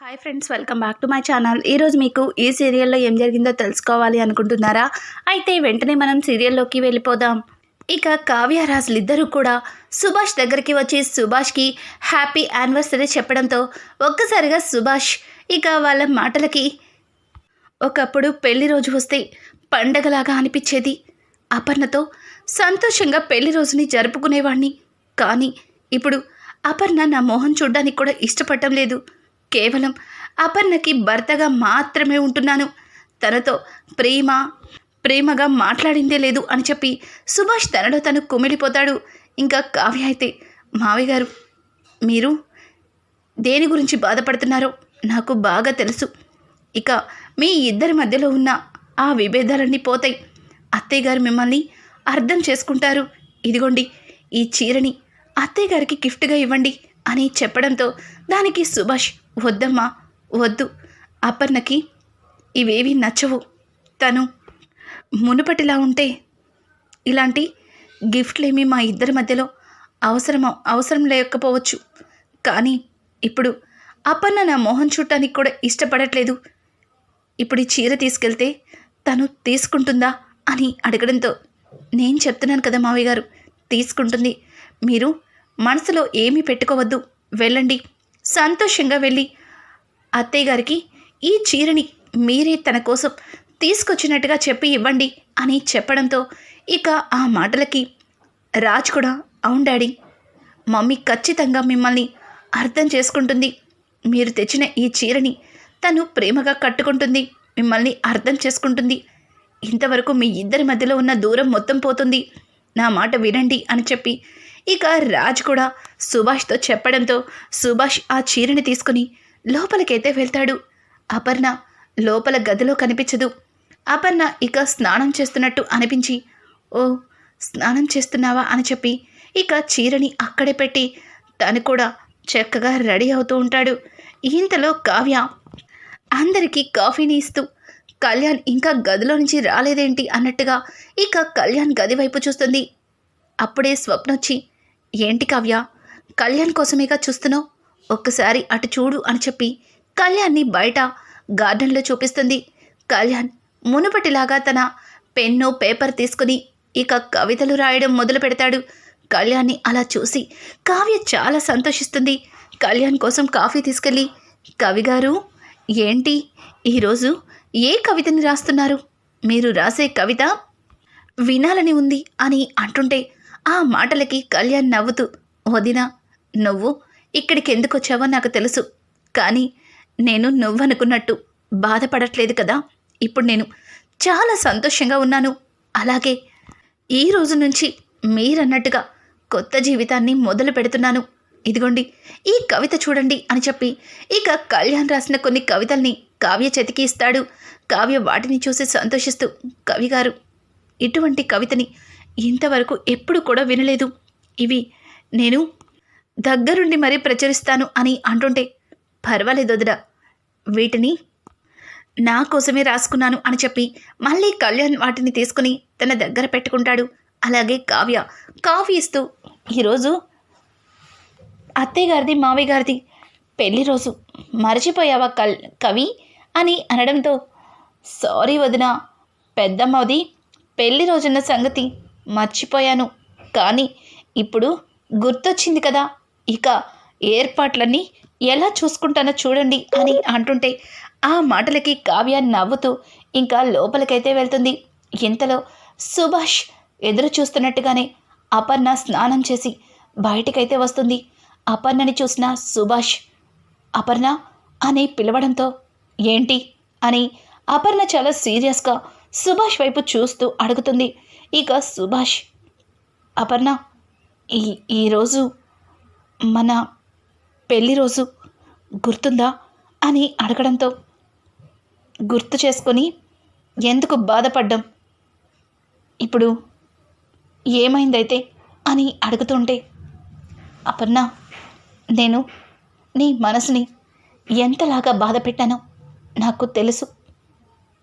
Hi friends welcome back to my channel ఈరోజు మీకు ఈ సీరియల్లో ఏం జరిగిందో తెలుసుకోవాలి అనుకుంటున్నారా? అయితే వెంటనే మనం సీరియల్లోకి వెళ్ళిపోదాం. ఇక కావ్యరాజులు ఇద్దరూ కూడా సుభాష్ దగ్గరికి వచ్చి సుభాష్కి హ్యాపీ యానివర్సరీ చెప్పడంతో ఒక్కసారిగా సుభాష్ ఇక వాళ్ళ మాటలకి ఒకప్పుడు పెళ్ళి రోజు వస్తే పండగలాగా అనిపించేది. అపర్ణతో సంతోషంగా పెళ్ళి రోజుని జరుపుకునేవాణ్ణి. కానీ ఇప్పుడు అపర్ణ నా మోహన్ చూడ్డానికి కూడా ఇష్టపడటం లేదు. కేవలం అపర్ణకి భర్తగా మాత్రమే ఉంటున్నాను. తనతో ప్రేమ ప్రేమగా మాట్లాడిందే లేదు అని చెప్పి సుభాష్ తనలో తను కుమిలిపోతాడు. ఇంకా కావ్య అయితే మావయ్య గారు మీరు దేని గురించి బాధపడుతున్నారో నాకు బాగా తెలుసు. ఇక మీ ఇద్దరి మధ్యలో ఉన్న ఆ విభేదాలన్నీ పోతాయి. అత్తయ్య గారు మిమ్మల్ని అర్థం చేసుకుంటారు. ఇదిగోండి ఈ చీరని అత్తయ్య గారికి గిఫ్ట్గా ఇవ్వండి అని చెప్పడంతో దానికి సుభాష్ వద్దమ్మా వద్దు. అపర్ణకి ఇవేవి నచ్చవు. తను మునుపటిలా ఉంటే ఇలాంటి గిఫ్ట్లేమి మా ఇద్దరి మధ్యలో అవసరం అవసరం లేకపోవచ్చు. కానీ ఇప్పుడు అపర్ణ నా మోహన్ చూడటానికి కూడా ఇష్టపడట్లేదు. ఇప్పుడు ఈ చీర తీసుకెళ్తే తను తీసుకుంటుందా అని అడగడంతో నేను చెప్తున్నాను కదా మావి గారు తీసుకుంటుంది. మీరు మనసులో ఏమీ పెట్టుకోవద్దు. వెళ్ళండి. సంతోషంగా వెళ్ళి అత్తయ్య గారికి ఈ చీరని మీరే తన కోసం తీసుకొచ్చినట్టుగా చెప్పి ఇవ్వండి అని చెప్పడంతో ఇక ఆ మాటలకి రాజ్ కూడా అవును డాడీ మమ్మీ ఖచ్చితంగా మిమ్మల్ని అర్థం చేసుకుంటుంది. మీరు తెచ్చిన ఈ చీరని తను ప్రేమగా కట్టుకుంటుంది మిమ్మల్ని అర్థం చేసుకుంటుంది. ఇంతవరకు మీ ఇద్దరి మధ్యలో ఉన్న దూరం మొత్తం పోతుంది. నా మాట వినండి అని చెప్పి ఇక రాజ్ కూడా సుభాష్తో చెప్పడంతో సుభాష్ ఆ చీరని తీసుకుని లోపలికైతే వెళ్తాడు. అపర్ణ లోపల గదిలో కనిపించదు. అపర్ణ ఇక స్నానం చేస్తున్నట్టు అనిపించి ఓ స్నానం చేస్తున్నావా? అని చెప్పి ఇక చీరని అక్కడే పెట్టి తను కూడా చక్కగా రెడీ అవుతూ ఉంటాడు. ఇంతలో కావ్య అందరికీ కాఫీని ఇస్తూ కళ్యాణ్ ఇంకా గదిలో నుంచి రాలేదేంటి? అన్నట్టుగా ఇక కళ్యాణ్ గది వైపు చూస్తుంది. అప్పుడే స్వప్నొచ్చి ఏంటి కావ్య? కళ్యాణ్ కోసమేగా చూస్తున్నావు? ఒక్కసారి అటు చూడు అని చెప్పి కళ్యాణ్ని బయట గార్డెన్లో చూపిస్తుంది. కళ్యాణ్ మునుపటిలాగా తన పెన్ను పేపర్ తీసుకుని ఇక కవితలు రాయడం మొదలు పెడతాడు. కళ్యాణ్ని అలా చూసి కావ్య చాలా సంతోషిస్తుంది. కళ్యాణ్ కోసం కాఫీ తీసుకెళ్ళి కవిగారు ఏంటి? ఈరోజు ఏ కవితని రాస్తున్నారు? మీరు రాసే కవిత వినాలని ఉంది అని అంటుంటే ఆ మాటలకి కళ్యాణ్ నవ్వుతూ వదినా నువ్వు ఇక్కడికి ఎందుకు వచ్చావో నాకు తెలుసు కానీ నేను నువ్వనుకున్నట్టు బాధపడట్లేదు కదా. ఇప్పుడు నేను చాలా సంతోషంగా ఉన్నాను. అలాగే ఈ రోజు నుంచి మీరన్నట్టుగా కొత్త జీవితాన్ని మొదలు పెడుతున్నాను. ఇదిగోండి ఈ కవిత చూడండి అని చెప్పి ఇక కళ్యాణ్ రాసిన కొన్ని కవితల్ని కావ్య చేతికి ఇస్తాడు. కావ్య వాటిని చూసి సంతోషిస్తూ కవిగారు ఇటువంటి కవితని ఇంతవరకు ఎప్పుడు కూడా వినలేదు. ఇవి నేను దగ్గరుండి మరీ ప్రచురిస్తాను అని అంటుంటే పర్వాలేదు వదినా వీటిని నా కోసమే రాసుకున్నాను అని చెప్పి మళ్ళీ కళ్యాణ్ వాటిని తీసుకుని తన దగ్గర పెట్టుకుంటాడు. అలాగే కావ్య. కాఫీ ఇస్తూ ఈరోజు అత్తయ్య గారిది మావయ్య గారిది పెళ్ళి రోజు. మర్చిపోయావా కల్ కవి? అని అనడంతో సారీ వదిన పెద్దమ్మది పెళ్ళి రోజున్న సంగతి మర్చిపోయాను. కానీ ఇప్పుడు గుర్తొచ్చింది కదా. ఇక ఏర్పాట్లన్నీ ఎలా చూసుకుంటానో చూడండి అని అంటుంటే ఆ మాటలకి కావ్య నవ్వుతూ ఇంకా లోపలికైతే వెళ్తుంది. ఇంతలో సుభాష్ ఎదురు చూస్తున్నట్టుగానే అపర్ణ స్నానం చేసి బయటికైతే వస్తుంది. అపర్ణని చూసిన సుభాష్ అపర్ణ అని పిలవడంతో ఏంటి? అని అపర్ణ చాలా సీరియస్గా సుభాష్ వైపు చూస్తూ అడుగుతుంది. ఇక సుభాష్ అపర్ణ ఈ ఈరోజు మన పెళ్ళి రోజు గుర్తుందా అని అడగడంతో గుర్తు చేసుకొని ఎందుకు బాధపడ్డం? ఇప్పుడు ఏమైందైతే అని అడుగుతుంటే అపర్ణ నేను నీ మనసుని ఎంతలాగా బాధ పెట్టానో నాకు తెలుసు.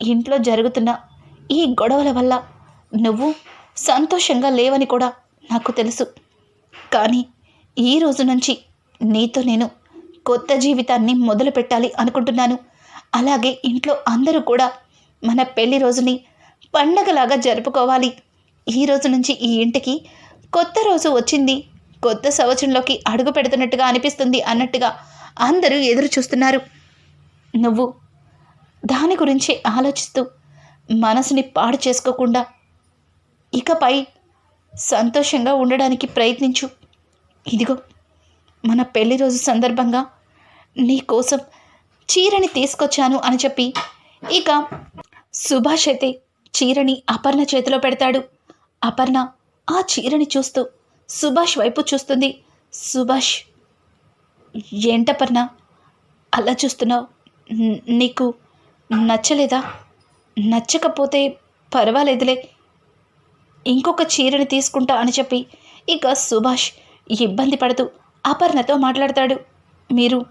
ఇంట్లో జరుగుతున్న ఈ గొడవల వల్ల నువ్వు సంతోషంగా లేవని కూడా నాకు తెలుసు. కానీ ఈ రోజు నుంచి నీతో నేను కొత్త జీవితాన్ని మొదలు పెట్టాలి అనుకుంటున్నాను. అలాగే ఇంట్లో అందరూ కూడా మన పెళ్ళి రోజుని పండగలాగా జరుపుకోవాలి. ఈ రోజు నుంచి ఈ ఇంటికి కొత్త రోజు వచ్చింది. కొత్త సంవత్సరంలోకి అడుగు పెడుతున్నట్టుగా అనిపిస్తుంది అన్నట్టుగా అందరూ ఎదురు చూస్తున్నారు. నువ్వు దాని గురించి ఆలోచిస్తూ మనసుని పాడు చేసుకోకుండా ఇకపై సంతోషంగా ఉండడానికి ప్రయత్నించు. ఇదిగో మన పెళ్ళి రోజు సందర్భంగా నీ కోసం చీరని తీసుకొచ్చాను అని చెప్పి ఇక సుభాష్ అయితే చీరని అపర్ణ చేతిలో పెడతాడు. అపర్ణ ఆ చీరని చూస్తూ సుభాష్ వైపు చూస్తుంది. సుభాష్ ఏంటపర్ణ అలా చూస్తున్నావు? నీకు నచ్చలేదా? నచ్చకపోతే పర్వాలేదులే. ఇంకొక చీరని తీసుకుంటా అని చెప్పి ఇక సుభాష్ ఇబ్బంది పడుతూ అపర్ణతో మాట్లాడతాడు. మీరు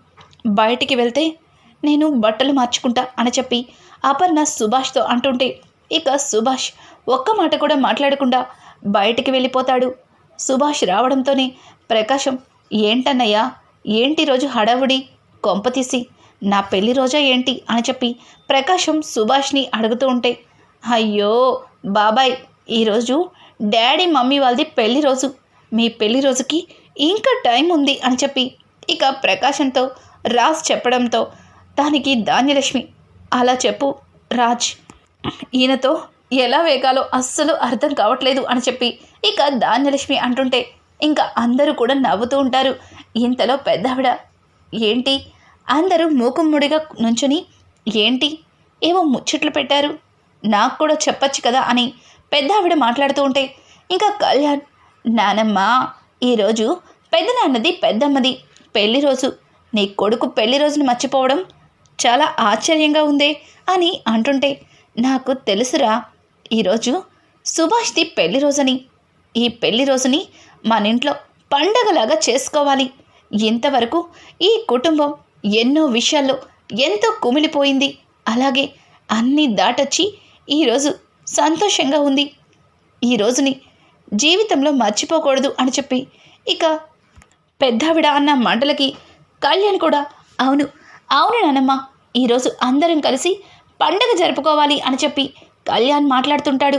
బయటికి వెళ్తే నేను బట్టలు మార్చుకుంటా అని చెప్పి అపర్ణ సుభాష్తో అంటుంటే ఇక సుభాష్ ఒక్క మాట కూడా మాట్లాడకుండా బయటికి వెళ్ళిపోతాడు. సుభాష్ రావడంతోనే ప్రకాశం ఏంటన్నయ్యా ఏంటి రోజు హడావుడి? కొంపతీసి నా పెళ్ళి రోజా ఏంటి? అని చెప్పి ప్రకాశం సుభాష్ని అడుగుతూ ఉంటే అయ్యో బాబాయ్ ఈరోజు డాడీ మమ్మీ వాళ్ళది పెళ్ళి రోజు. మీ పెళ్ళి రోజుకి ఇంకా టైం ఉంది అని చెప్పి ఇక ప్రకాశంతో రాజ్ చెప్పడంతో దానికి ధాన్యలక్ష్మి అలా చెప్పు రాజ్. ఈయనతో ఎలా వేగాలో అస్సలు అర్థం కావట్లేదు అని చెప్పి ఇక ధాన్యలక్ష్మి అంటుంటే ఇంకా అందరూ కూడా నవ్వుతూ ఉంటారు. ఇంతలో పెద్దావిడ ఏంటి? అందరూ మూకుమ్ముడిగా నుంచుని ఏంటి? ఏవో ముచ్చట్లు పెట్టారు. నాకు కూడా చెప్పచ్చు కదా అని పెద్దావిడ మాట్లాడుతూ ఉంటే ఇంకా కళ్యాణ్ నానమ్మ ఈరోజు పెద్దనాన్నది పెద్దమ్మది పెళ్ళి రోజు. నీ కొడుకు పెళ్ళి రోజును మర్చిపోవడం చాలా ఆశ్చర్యంగా ఉందే అని అంటుంటే నాకు తెలుసురా ఈరోజు సుభాష్ది పెళ్ళి రోజని. ఈ పెళ్ళి రోజుని మన ఇంట్లో పండగలాగా చేసుకోవాలి. ఇంతవరకు ఈ కుటుంబం ఎన్నో విషయాల్లో ఎంతో కుమిలిపోయింది. అలాగే అన్నీ దాటొచ్చి ఈరోజు సంతోషంగా ఉంది. ఈ రోజుని జీవితంలో మర్చిపోకూడదు అని చెప్పి ఇక పెద్దావిడ అన్న మాటలకి కళ్యాణ్ కూడా అవును అవును నానమ్మ ఈరోజు అందరం కలిసి పండగ జరుపుకోవాలి అని చెప్పి కళ్యాణ్ మాట్లాడుతుంటాడు.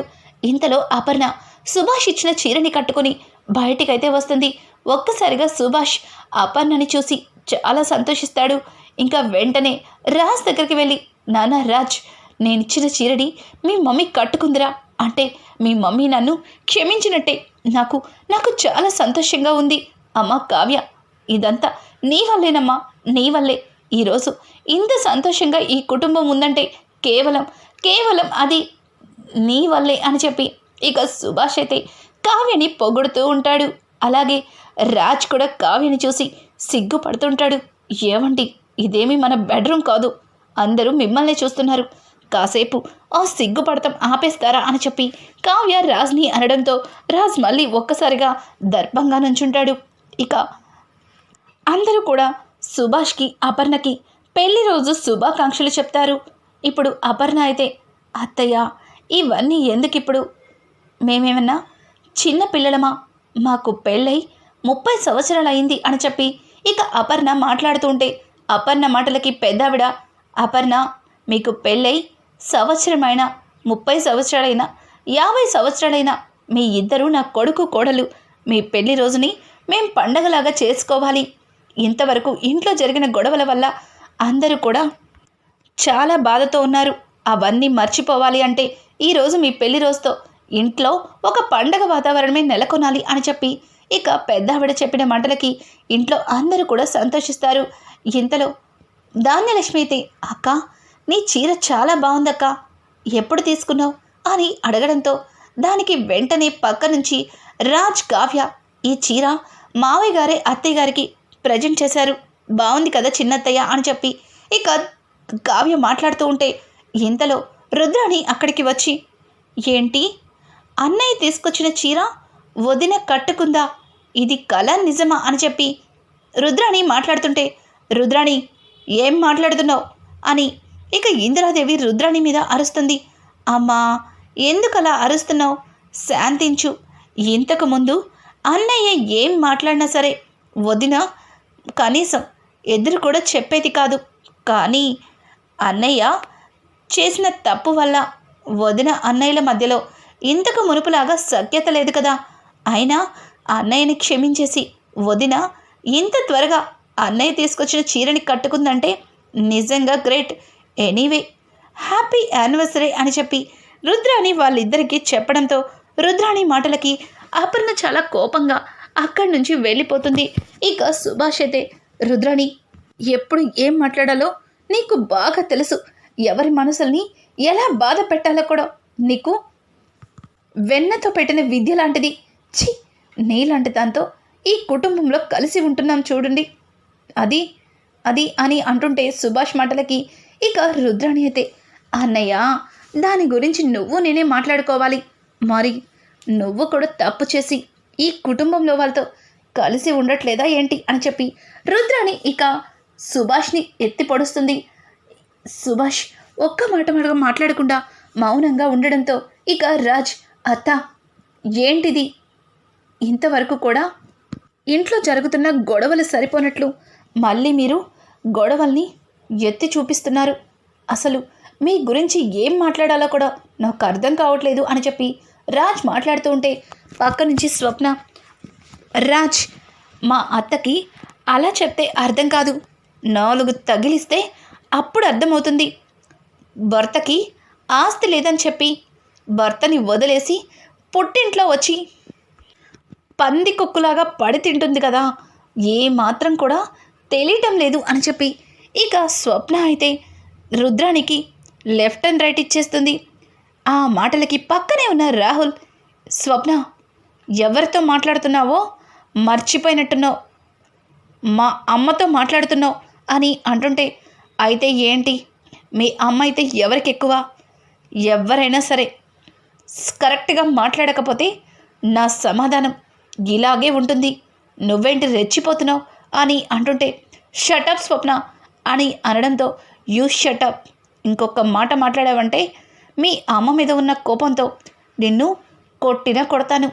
ఇంతలో అపర్ణ సుభాష్ ఇచ్చిన చీరని కట్టుకొని బయటికైతే వస్తుంది. ఒక్కసారిగా సుభాష్ అపర్ణని చూసి చాలా సంతోషిస్తాడు. ఇంకా వెంటనే రాజ్ దగ్గరికి వెళ్ళి నానా రాజ్ నేనిచ్చిన చీరని మీ మమ్మీ కట్టుకుందిరా. అంటే మీ మమ్మీ నన్ను క్షమించినట్టే. నాకు నాకు చాలా సంతోషంగా ఉంది. అమ్మ కావ్య ఇదంతా నీ వల్లేనమ్మా. నీ వల్లే. ఈరోజు ఇంత సంతోషంగా ఈ కుటుంబం ఉందంటే కేవలం కేవలం అది నీ వల్లే అని చెప్పి ఇక సుభాష్ అయితే కావ్యని పొగుడుతూ ఉంటాడు. అలాగే రాజ్ కూడా కావ్యని చూసి సిగ్గుపడుతుంటాడు. ఏమండి ఇదేమి మన బెడ్రూమ్ కాదు. అందరూ మిమ్మల్ని చూస్తున్నారు. కాసేపు. ఆ సిగ్గుపడతాం ఆపేస్తారా? అని చెప్పి కావ్య రాజ్ని అనడంతో రాజ్ మళ్ళీ ఒక్కసారిగా దర్భంగా నుంచుంటాడు. ఇక అందరూ కూడా సుభాష్కి అపర్ణకి పెళ్ళి రోజు శుభాకాంక్షలు చెప్తారు. ఇప్పుడు అపర్ణ అయితే అత్తయ్య ఇవన్నీ ఎందుకిప్పుడు? మేమేమన్నా చిన్న పిల్లలమా? మాకు పెళ్ళై ముప్పై సంవత్సరాలు అయింది అని చెప్పి ఇక అపర్ణ మాట్లాడుతుంటే అపర్ణ మాటలకి పెద్దావిడ అపర్ణ మీకు పెళ్ళై సంవత్సరమైన ముప్పై సంవత్సరాలైనా యాభై సంవత్సరాలైనా మీ ఇద్దరు నా కొడుకు కోడలు. మీ పెళ్ళి రోజుని మేం పండగలాగా చేసుకోవాలి. ఇంతవరకు ఇంట్లో జరిగిన గొడవల వల్ల అందరూ కూడా చాలా బాధతో ఉన్నారు. అవన్నీ మర్చిపోవాలి అంటే ఈరోజు మీ పెళ్ళి రోజుతో ఇంట్లో ఒక పండగ వాతావరణమే నెలకొనాలి అని చెప్పి ఇక పెద్దావిడ చెప్పిన మాటలకి ఇంట్లో అందరూ కూడా సంతోషిస్తారు. ఇంతలో ధాన్యలక్ష్మి అయితే అక్క నీ చీర చాలా బాగుందక్క. ఎప్పుడు తీసుకున్నావు? అని అడగడంతో దానికి వెంటనే పక్క నుంచి రాజ్ కావ్య ఈ చీర మావయ్య గారే అత్తయ్య గారికి ప్రజెంట్ చేశారు. బాగుంది కదా చిన్నత్తయ్య అని చెప్పి ఇక కావ్య మాట్లాడుతూ ఉంటే ఇంతలో రుద్రాణి అక్కడికి వచ్చి ఏంటి? అన్నయ్య తీసుకొచ్చిన చీర వదిన కట్టుకుందా? ఇది కళ నిజమా? అని చెప్పి రుద్రాణి మాట్లాడుతుంటే రుద్రాణి ఏం మాట్లాడుతున్నావు? అని ఇక ఇందిరాదేవి రుద్రాణి మీద అరుస్తుంది. అమ్మా ఎందుకలా అరుస్తున్నావు? శాంతించు. ఇంతకు ముందు అన్నయ్య ఏం మాట్లాడినా సరే వదిన కనీసం ఎదురు కూడా చెప్పేది కాదు. కానీ అన్నయ్య చేసిన తప్పు వల్ల వదిన అన్నయ్యల మధ్యలో ఇంతకు మునుపులాగా సఖ్యత లేదు కదా. అయినా అన్నయ్యని క్షమించేసి వదిన ఇంత త్వరగా అన్నయ్య తీసుకొచ్చిన చీరని కట్టుకుందంటే నిజంగా గ్రేట్. ఎనీవే హ్యాపీ యానివర్సరీ అని చెప్పి రుద్రాణి వాళ్ళిద్దరికీ చెప్పడంతో రుద్రాణి మాటలకి అపర్ణ చాలా కోపంగా అక్కడి నుంచి వెళ్ళిపోతుంది. ఇక సుభాష్ అయితే రుద్రాణి ఎప్పుడు ఏం మాట్లాడాలో నీకు బాగా తెలుసు. ఎవరి మనసుల్ని ఎలా బాధ పెట్టాలో కూడా నీకు వెన్నతో పెట్టిన విద్య లాంటిది. ఛీ నీలాంటి దాంతో ఈ కుటుంబంలో కలిసి ఉంటున్నాం చూడండి. అది అది అని అంటుంటే సుభాష్ మాటలకి ఇక రుద్రాణి అయితే అన్నయ్య దాని గురించి నువ్వు నేనే మాట్లాడుకోవాలి. మరి నువ్వు కూడా తప్పు చేసి ఈ కుటుంబంలో వాళ్ళతో కలిసి ఉండట్లేదా ఏంటి? అని చెప్పి రుద్రాణి ఇక సుభాష్ని ఎత్తి పొడుస్తుంది. సుభాష్ ఒక్క మాట మాట మాట్లాడకుండా మౌనంగా ఉండడంతో ఇక రాజ్ అత్త ఏంటిది? ఇంతవరకు కూడా ఇంట్లో జరుగుతున్న గొడవలు సరిపోనట్లు మళ్ళీ మీరు గొడవల్ని ఎత్తి చూపిస్తున్నారు. అసలు మీ గురించి ఏం మాట్లాడాలో కూడా నాకు అర్థం కావట్లేదు అని చెప్పి రాజ్ మాట్లాడుతూ ఉంటే పక్క నుంచి స్వప్న రాజ్ మా అత్తకి అలా చెప్తే అర్థం కాదు. నాలుగు తగిలిస్తే అప్పుడు అర్థమవుతుంది. భర్తకి ఆస్తి లేదని చెప్పి భర్తని వదిలేసి పుట్టింట్లో వచ్చి పంది కుక్కులాగా పడి తింటుంది కదా. ఏ మాత్రం కూడా తెలియటం లేదు అని చెప్పి ఇక స్వప్న అయితే రుద్రానికి లెఫ్ట్ అండ్ రైట్ ఇచ్చేస్తుంది. ఆ మాటలకి పక్కనే ఉన్న రాహుల్ స్వప్న ఎవరితో మాట్లాడుతున్నావో మర్చిపోయినట్టున్నావు. మా అమ్మతో మాట్లాడుతున్నావు అని అంటుంటే అయితే ఏంటి? మీ అమ్మ అయితే ఎవరికి ఎక్కువ? ఎవరైనా సరే కరెక్ట్గా మాట్లాడకపోతే నా సమాధానం ఇలాగే ఉంటుంది. నువ్వేంటి రెచ్చిపోతున్నావు అని అంటుంటే షటప్ స్వప్న అని అనడంతో యూ షటప్ ఇంకొక మాట మాట్లాడావంటే మీ అమ్మ మీద ఉన్న కోపంతో నిన్ను కొట్టిన కొడతాను.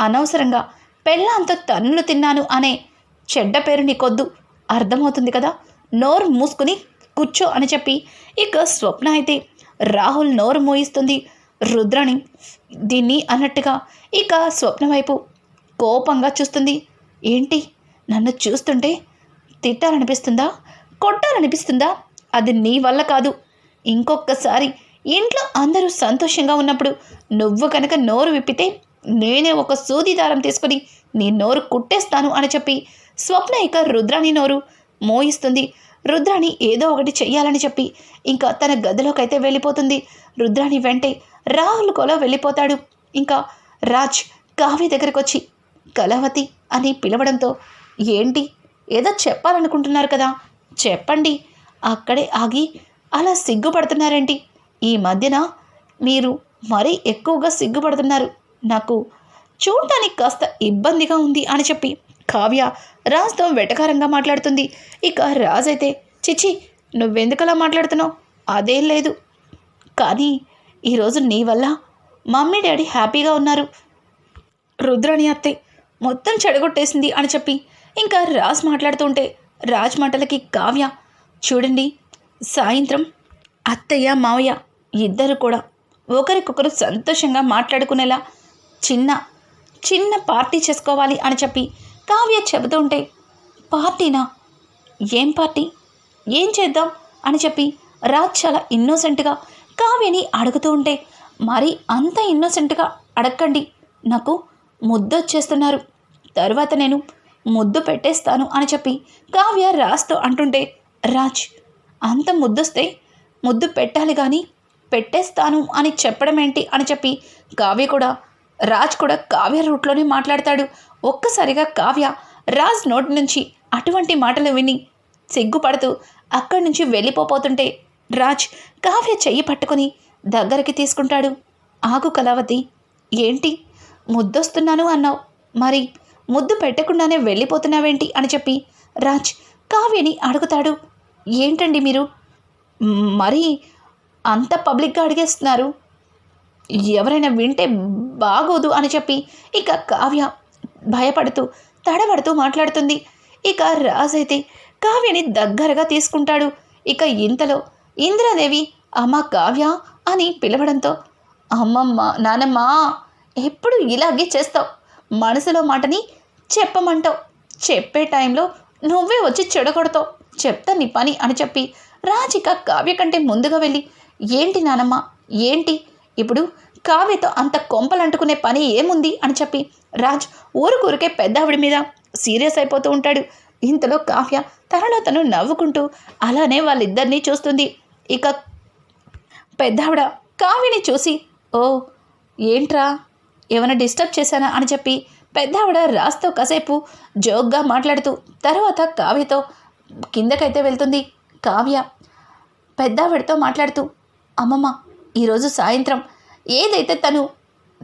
అనవసరంగా పెళ్ళాంతో తన్నులు తిన్నాను అనే చెడ్డ పేరు నీకొద్దు. అర్థమవుతుంది కదా? నోరు మూసుకుని కూర్చో అని చెప్పి ఇక స్వప్న అయితే రాహుల్ నోరు మోయిస్తుంది. రుద్రని దీన్ని అన్నట్టుగా ఇక స్వప్న వైపు కోపంగా చూస్తుంది. ఏంటి? నన్ను చూస్తుంటే తిట్టాలనిపిస్తుందా? కొట్టాలనిపిస్తుందా? అది నీ వల్ల కాదు. ఇంకొకసారి ఇంట్లో అందరూ సంతోషంగా ఉన్నప్పుడు నువ్వు కనుక నోరు విప్పితే నేనే ఒక సూది దారం తీసుకుని నీ నోరు కుట్టేస్తాను అని చెప్పి స్వప్న ఇక రుద్రాణి నోరు మోయిస్తుంది. రుద్రాణి ఏదో ఒకటి చెయ్యాలని చెప్పి ఇంకా తన గదిలోకైతే వెళ్ళిపోతుంది. రుద్రాణి వెంటే రాహుల్ కొలో వెళ్ళిపోతాడు. ఇంకా రాజ్ కావ్య దగ్గరకు వచ్చి కలవతి అని పిలవడంతో ఏంటి? ఏదో చెప్పాలనుకుంటున్నారు కదా? చెప్పండి. అక్కడే ఆగి అలా సిగ్గుపడుతున్నారేంటి? ఈ మధ్యన మీరు మరీ ఎక్కువగా సిగ్గుపడుతున్నారు. నాకు చూడటానికి కాస్త ఇబ్బందిగా ఉంది అని చెప్పి కావ్య రాజ్తో వెటకారంగా మాట్లాడుతుంది. ఇక రాజ్ అయితే చిచి నువ్వెందుకలా మాట్లాడుతున్నావు? అదేం లేదు. కానీ ఈరోజు నీ వల్ల మమ్మీ డాడీ హ్యాపీగా ఉన్నారు. రుద్రాణి అత్తే మొత్తం చెడగొట్టేసింది అని చెప్పి ఇంకా రాజ్ మాట్లాడుతుంటే రాజ్ మాటలకి కావ్య చూడండి సాయంత్రం అత్తయ్య మావయ్య ఇద్దరు కూడా ఒకరికొకరు సంతోషంగా మాట్లాడుకునేలా చిన్న చిన్న పార్టీ చేసుకోవాలి అని చెప్పి కావ్య చెబుతుంటే పార్టీనా? ఏం పార్టీ? ఏం చేద్దాం? అని చెప్పి రాజ్ చాలా ఇన్నోసెంట్గా కావ్యని అడుగుతూ ఉంటే మరి అంత ఇన్నోసెంట్గా అడగండి నాకు ముద్దొచ్చేస్తున్నారు. వచ్చేస్తున్నారు నేను ముద్దు పెట్టేస్తాను అని చెప్పి కావ్య రాజ్తో అంటుంటే రాజ్ అంత ముద్దొస్తే ముద్దు పెట్టాలి కానీ పెట్టేస్తాను అని చెప్పడం ఏంటి అని చెప్పి కావ్య కూడా రాజ్ కూడా కావ్య రూట్లోనే మాట్లాడతాడు. ఒక్కసారిగా కావ్య రాజ్ నోటి నుంచి అటువంటి మాటలు విని సిగ్గుపడుతూ అక్కడి నుంచి వెళ్ళిపోతుంటే రాజ్ కావ్య చెయ్యి పట్టుకొని దగ్గరికి తీసుకుంటాడు. ఆగు కళావతి. ఏంటి? ముద్దొస్తున్నాను అన్నావు. మరి ముద్దు పెట్టకుండానే వెళ్ళిపోతున్నావేంటి అని చెప్పి రాజ్ కావ్యని అడుగుతాడు. ఏంటండి మీరు? మరీ మరి అంత పబ్లిక్గా అడిగేస్తున్నారు. ఎవరైనా వింటే బాగోదు అని చెప్పి ఇక కావ్య భయపడుతూ తడబడుతూ మాట్లాడుతుంది. ఇక రాజ్ అయితే కావ్యని దగ్గరగా తీసుకుంటాడు. ఇక ఇంతలో ఇందిరాదేవి అమ్మ కావ్య అని పిలవడంతో అమ్మమ్మ నానమ్మ ఎప్పుడు ఇలాగే చేస్తావు? మనసులో మాటని చెప్పమంటావు. చెప్పే టైంలో నువ్వే వచ్చి చెడగొడతావు. చెప్తా నీ పని అని చెప్పి రాజిక కావ్య కంటే ముందుగా వెళ్ళి ఏంటి నానమ్మ? ఏంటి? ఇప్పుడు కావ్యతో అంత కొంపలంటుకునే పని ఏముంది? అని చెప్పి రాజ్ ఊరుకూరికే ఆవిడ మీద సీరియస్ అయిపోతూ ఉంటాడు. ఇంతలో కావ్య తనలో తను నవ్వుకుంటూ అలానే వాళ్ళిద్దరినీ చూస్తుంది. ఇక పెద్దావిడ కావ్యని చూసి ఓ ఏంట్రా? ఏమైనా డిస్టర్బ్ చేశానా అని చెప్పి పెద్దావిడ రాస్తో కాసేపు జోక్గా మాట్లాడుతూ తర్వాత కావ్యతో కిందకైతే వెళ్తుంది. కావ్య పెద్దావిడతో మాట్లాడుతూ అమ్మమ్మ ఈరోజు సాయంత్రం ఏదైతే తను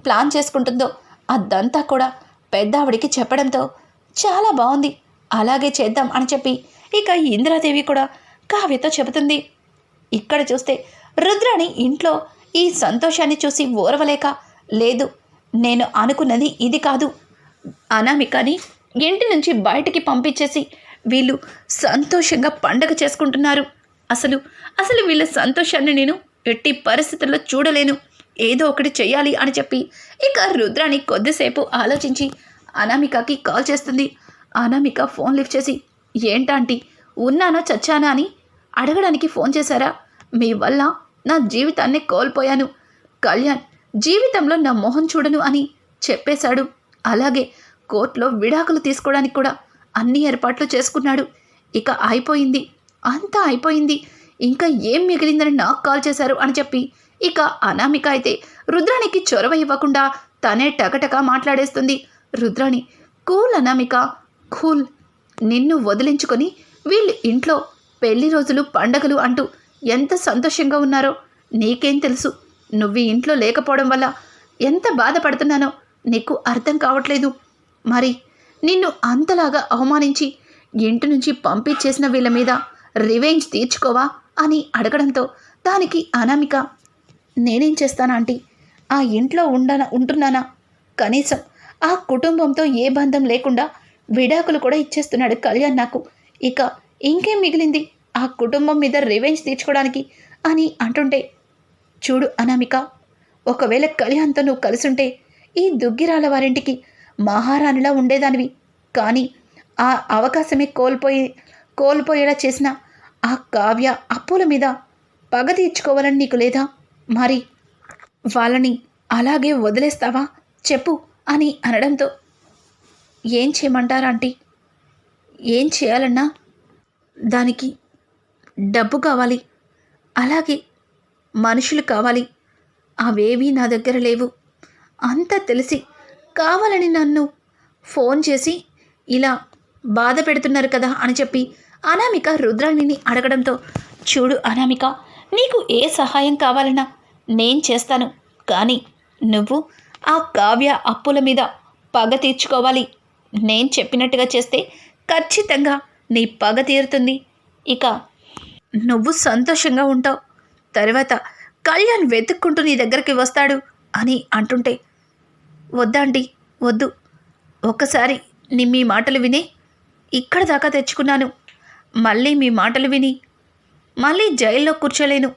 ప్లాన్ చేసుకుంటుందో అదంతా కూడా పెద్దావిడికి చెప్పడంతో చాలా బాగుంది. అలాగే చేద్దాం అని చెప్పి ఇక ఇందిరాదేవి కూడా కావ్యతో చెబుతుంది. ఇక్కడ చూస్తే రుద్రాణి ఇంట్లో ఈ సంతోషాన్ని చూసి ఓర్వలేక లేదు నేను అనుకున్నది ఇది కాదు. అనామికని ఇంటి నుంచి బయటికి పంపించేసి వీళ్ళు సంతోషంగా పండగ చేసుకుంటున్నారు. అసలు అసలు వీళ్ళ సంతోషాన్ని నేను ఎట్టి పరిస్థితుల్లో చూడలేను. ఏదో ఒకటి చేయాలి అని చెప్పి ఇక రుద్రాని కొద్దిసేపు ఆలోచించి అనామికకి కాల్ చేస్తుంది. అనామిక ఫోన్ లిఫ్ట్ చేసి ఏంటంటి ఉన్నానా చచ్చానా? అని అడగడానికి ఫోన్ చేశారా? మీ వల్ల నా జీవితాన్ని కోల్పోయాను. కళ్యాణ్ జీవితంలో నా మొహం చూడను అని చెప్పేశాడు. అలాగే కోర్టులో విడాకులు తీసుకోవడానికి కూడా అన్ని ఏర్పాట్లు చేసుకున్నాడు. ఇక అయిపోయింది. అంతా అయిపోయింది. ఇంకా ఏం మిగిలిందని నాకు కాల్ చేశారు అని చెప్పి ఇక అనామిక అయితే రుద్రానికి చొరవ ఇవ్వకుండా తనే టకటక మాట్లాడేస్తుంది. Rudrani cool Anamika cool. నిన్ను వదిలించుకొని వీళ్ళు ఇంట్లో పెళ్ళి రోజులు పండగలు అంటూ ఎంత సంతోషంగా ఉన్నారో నీకేం తెలుసు? నువ్వు ఇంట్లో లేకపోవడం వల్ల ఎంత బాధపడుతున్నానో నీకు అర్థం కావట్లేదు. మరి నిన్ను అంతలాగా అవమానించి ఇంటి నుంచి పంపించేసిన వీళ్ళ మీద రివెంజ్ తీర్చుకోవా అని అడగడంతో దానికి అనామిక నేనేం చేస్తానా ఆంటీ? ఆ ఇంట్లో ఉండనా ఉంటున్నానా? కనీసం ఆ కుటుంబంతో ఏ బంధం లేకుండా విడాకులు కూడా ఇచ్చేస్తున్నాడు కళ్యాణ్ నాకు. ఇక ఇంకేం మిగిలింది? ఆ కుటుంబం మీద రివెంజ్ తీర్చుకోవడానికి అని అంటుంటే చూడు అనామిక ఒకవేళ కళ్యాణ్తో నువ్వు కలిసుంటే ఈ దుగ్గిరాల వారింటికి మహారాణిలా ఉండేదానివి. కానీ ఆ అవకాశమే కోల్పోయి కోల్పోయేలా చేసిన ఆ కావ్య అప్పుల మీద పగ తీర్చుకోవాలని నీకు లేదా? మరి వాళ్ళని అలాగే వదిలేస్తావా? చెప్పు అని అనడంతో. ఏం చేయమంటారా ఆంటీ? ఏం చేయాలన్నా దానికి డబ్బు కావాలి. అలాగే మనుషులు కావాలి. అవేవీ నా దగ్గర లేవు. అంతా తెలిసి కావాలని నన్ను ఫోన్ చేసి ఇలా బాధ పెడుతున్నారు కదా అని చెప్పి అనామిక రుద్రాణిని అడగడంతో చూడు అనామిక నీకు ఏ సహాయం కావాలన్నా నేను చేస్తాను. కానీ నువ్వు ఆ కావ్య అప్పుల మీద పగ తీర్చుకోవాలి. నేను చెప్పినట్టుగా చేస్తే ఖచ్చితంగా నీ పగ తీరుతుంది. ఇక నువ్వు సంతోషంగా ఉంటావు. తర్వాత కళ్యాణ్ వెతుక్కుంటూ నీ దగ్గరికి వస్తాడు అని అంటుంటే వద్దాంటి వద్దు. ఒక్కసారి నీ మీ మాటలు విని. ఇక్కడ దాకా తెచ్చుకున్నాను. మళ్ళీ మీ మాటలు విని మళ్ళీ జైల్లో కూర్చోలేను.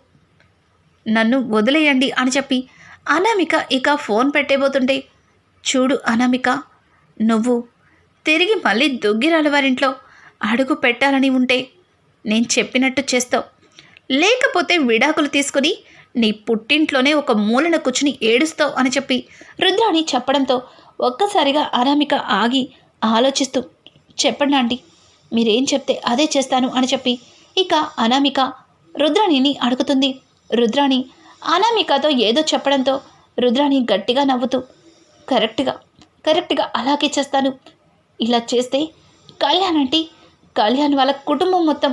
నన్ను వదిలేయండి అని చెప్పి అనామిక ఇక ఫోన్ పెట్టేబోతుంటే చూడు అనామిక నువ్వు తిరిగి మళ్ళీ దుగ్గిరాల వారింట్లో అడుగు పెట్టాలని ఉంటే నేను చెప్పినట్టు చేస్తావు. లేకపోతే విడాకులు తీసుకుని నీ పుట్టింట్లోనే ఒక మూలన కూర్చుని ఏడుస్తావు అని చెప్పి రుద్రాణి చెప్పడంతో ఒక్కసారిగా అనామిక ఆగి ఆలోచిస్తూ చెప్పండి ఆంటీ మీరేం చెప్తే అదే చేస్తాను అని చెప్పి ఇక అనామిక రుద్రాణిని అడుగుతుంది. రుద్రాణి అనామికతో ఏదో చెప్పడంతో రుద్రాణి గట్టిగా నవ్వుతూ కరెక్ట్గా కరెక్ట్గా అలాగే చేస్తాను. ఇలా చేస్తే కళ్యాణ్ అంటే కళ్యాణ్ వాళ్ళ కుటుంబం మొత్తం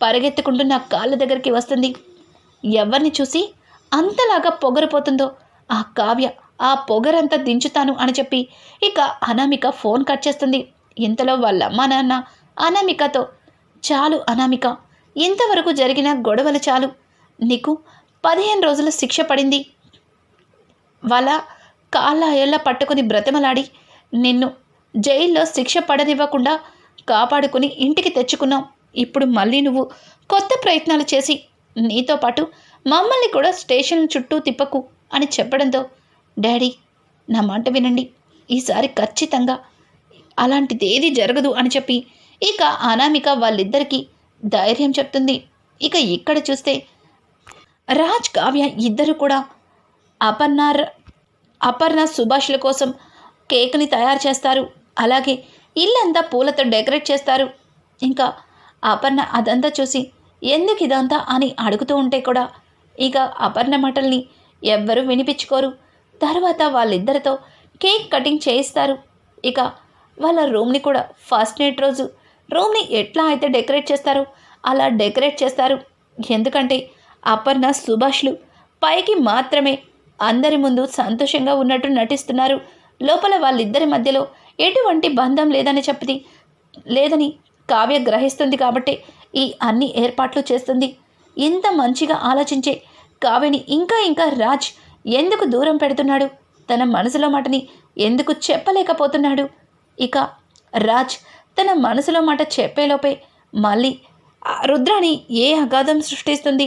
పరిగెత్తుకుంటూ నా కాళ్ళ దగ్గరికి వస్తుంది. ఎవరిని చూసి అంతలాగా పొగరిపోతుందో? ఆ కావ్య ఆ పొగరంతా దించుతాను అని చెప్పి ఇక అనామిక ఫోన్ కట్ చేస్తుంది. ఇంతలో వాళ్ళ అమ్మ నాన్న అనామికతో చాలు అనామిక ఇంతవరకు జరిగిన గొడవలు చాలు. నీకు పదిహేను రోజుల శిక్ష పడింది. వాళ్ళ కాళ్ళ ఏళ్ళ పట్టుకుని బ్రతిమలాడి నిన్ను జైల్లో శిక్ష పడనివ్వకుండా కాపాడుకుని ఇంటికి తెచ్చుకున్నాం ఇప్పుడు మళ్ళీ నువ్వు కొత్త ప్రయత్నాలు చేసి నీతో పాటు మమ్మల్ని కూడా స్టేషన్ చుట్టూ తిప్పకు అని చెప్పడంతో డాడీ నా మాట వినండి. ఈసారి ఖచ్చితంగా అలాంటిది ఏది జరగదు అని చెప్పి ఇక అనామిక వాళ్ళిద్దరికీ ధైర్యం చెప్తుంది. ఇక ఇక్కడ చూస్తే రాజ్ కావ్య ఇద్దరు కూడా అపర్ణ అపర్ణ సుభాష్ల కోసం కేక్ని తయారు చేస్తారు. అలాగే ఇల్లంతా పూలతో డెకరేట్ చేస్తారు. ఇంకా అపర్ణ అదంతా చూసి ఎందుకు ఇదంతా? అని అడుగుతూ ఉంటే కూడా ఇక అపర్ణ మాటల్ని ఎవ్వరూ వినిపించుకోరు. తర్వాత వాళ్ళిద్దరితో కేక్ కటింగ్ చేయిస్తారు. ఇక వాళ్ళ రూమ్ని కూడా ఫస్ట్ నైట్ రోజు రూమ్ని ఎట్లా అయితే డెకరేట్ చేస్తారో అలా డెకరేట్ చేస్తారు. ఎందుకంటే అపర్ణ సుభాష్లు పైకి మాత్రమే అందరి ముందు సంతోషంగా ఉన్నట్టు నటిస్తున్నారు. లోపల వాళ్ళిద్దరి మధ్యలో ఎటువంటి బంధం లేదని చెప్పి లేదని కావ్య గ్రహిస్తుంది కాబట్టి ఈ అన్ని ఏర్పాట్లు చేస్తుంది. ఇంత మంచిగా ఆలోచించే కావ్యని ఇంకా ఇంకా రాజ్ ఎందుకు దూరం పెడుతున్నాడు? తన మనసులో మాటని ఎందుకు చెప్పలేకపోతున్నాడు? ఇక రాజ్ తన మనసులో మాట చెప్పేలోపే మళ్ళీ ఆ రుద్రాని ఏ అగాధం సృష్టిస్తుంది?